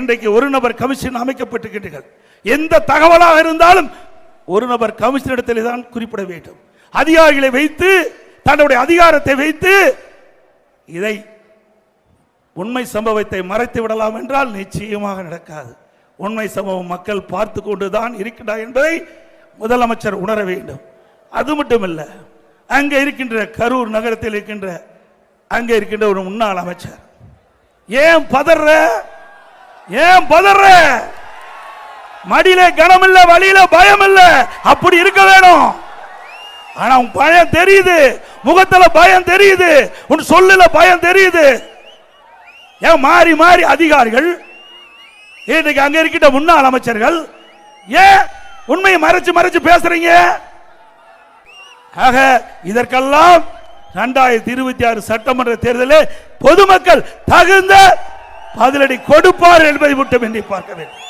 இன்றைக்கு ஒரு நபர் கமிஷன் அமைக்கப்பட்டிருக்கின்றீர்கள். எந்த தகவலாக இருந்தாலும் ஒரு நபர் கமிஷன் இடத்திலே தான் குறிப்பிட வேண்டும். அதிகாரிகளை வைத்து தன்னுடைய அதிகாரத்தை வைத்து இதை உண்மை சம்பவத்தை மறைத்து விடலாம் என்றால் நிச்சயமாக நடக்காது. உண்மை சம்பவம் மக்கள் பார்த்து கொண்டுதான் இருக்கின்றார் என்பதை முதலமைச்சர் உணர வேண்டும். அது மட்டுமல்ல அங்கே இருக்கின்ற கரூர் நகரத்தில் இருக்கின்ற அங்கே இருக்கின்ற ஒரு முன்னாள் அமைச்சர். ஏன் பதற? ஏன் பதற? மடியில கனம் இல்ல வழியில பயம் இல்ல அப்படி இருக்க வேணும். ஆனா உன் பயம் தெரியுது. முகத்துல பயம் தெரியுது. உன் சொல்லுல பயம் தெரியுது. ஏன் மாறி மாறி அதிகாரிகள் இன்னைக்கு அங்க இருக்கிட்ட முன்னாள் அமைச்சர்கள் ஏன் உண்மையை மறைச்சு மறைச்சு பேசுறீங்க? ஆக இதற்கெல்லாம் இரண்டாயிரத்தி இருபத்தி ஆறு சட்டமன்ற தேர்தலில் பொதுமக்கள் தகுந்த பதிலடி கொடுப்பார் என்பதை மட்டும் எண்ணி பார்க்க வேண்டும்.